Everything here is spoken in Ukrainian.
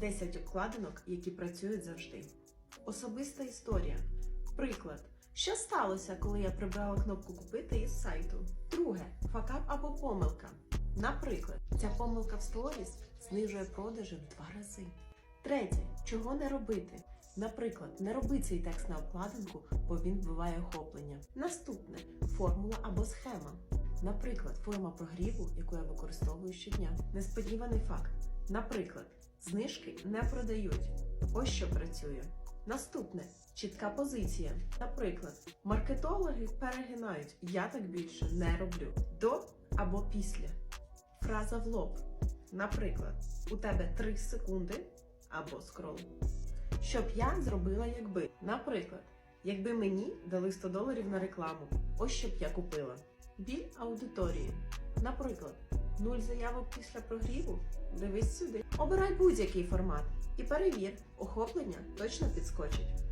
10 обкладинок, які працюють завжди. Особиста історія. Приклад. Що сталося, коли я прибрала кнопку купити із сайту? Друге факап або помилка. Наприклад, ця помилка в сторіс знижує продажі в два рази. Третє, чого не робити. Наприклад, не роби цей текст на обкладинку, бо він вбиває охоплення. Наступне формула або схема. Наприклад, форма прогріву, яку я використовую щодня. Несподіваний факт. Наприклад, знижки не продають. Ось що працює. Наступне чітка позиція. Наприклад, маркетологи перегинають. Я так більше не роблю. До або після. Фраза в лоб. Наприклад, у тебе 3 секунди або скрол. Що б я зробила, якби? Наприклад, якби мені дали 100 доларів на рекламу, ось що б я купила. Біль аудиторії. Наприклад, нуль заявок після прогріву. Дивись сюди. Обирай будь-який формат і перевір, охоплення точно підскочить.